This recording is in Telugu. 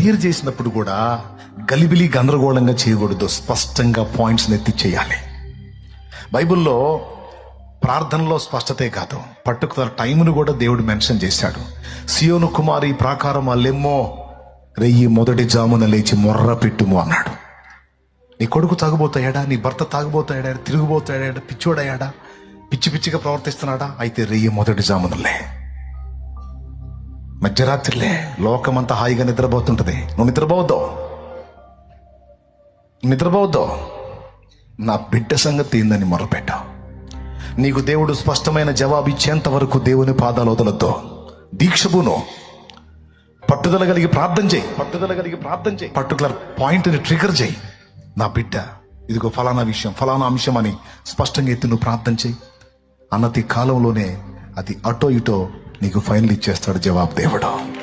ప్రేయర్ చేసినప్పుడు కూడా గలిబిలి గందరగోళంగా చేయకూడదు. స్పష్టంగా పాయింట్స్ ఎత్తి చేయాలి. బైబిల్లో ప్రార్థనలో స్పష్టతే కాదు. పర్టికులర్ టైంను కూడా దేవుడు మెన్షన్ చేశాడు. సియోను కుమారి ప్రాకారం అల్లెమ్మో రెయ్యి మొదటి జామున లేచి మొర్ర పెట్టుము అన్నాడు. నీ కొడుకు తాగుబోతాయాడా? నీ భర్త తాగుబోతాయాడా? తిరిగిపోతాయాడా పిచ్చోడయ్యాడా? పిచ్చి పిచ్చిగా ప్రవర్తిస్తున్నాడా? అయితే రెయ్యి మొదటి జామునలే. మధ్యరాత్రిలే లోకమంతా హాయిగా నిద్రపోతుంటుంది. నువ్వు నిద్రపోవద్దు. నిద్రపోవద్దు. నా బిడ్డ సంగతి ఏందని మొరపెట్టావు నీకు దేవుడు స్పష్టమైన జవాబు ఇచ్చేంత వరకు దేవుని పాదాలు వదలొద్దు. దీక్షపును పట్టుదల కలిగి ప్రార్థన చేయి. పట్టుదల కలిగి ప్రార్థన చేయి. పర్టికులర్ పాయింట్ని ట్రిగర్ చేయి. నా బిడ్డ ఇదిగో ఫలానా విషయం ఫలానా అంశం అని స్పష్టంగా ఎత్తి నువ్వు ప్రార్థన చేయి. అన్నతి కాలంలోనే అది అటో ఇటో నీకు ఫైనల్ ఇచ్చేస్తాడు జవాబు దేవుడు.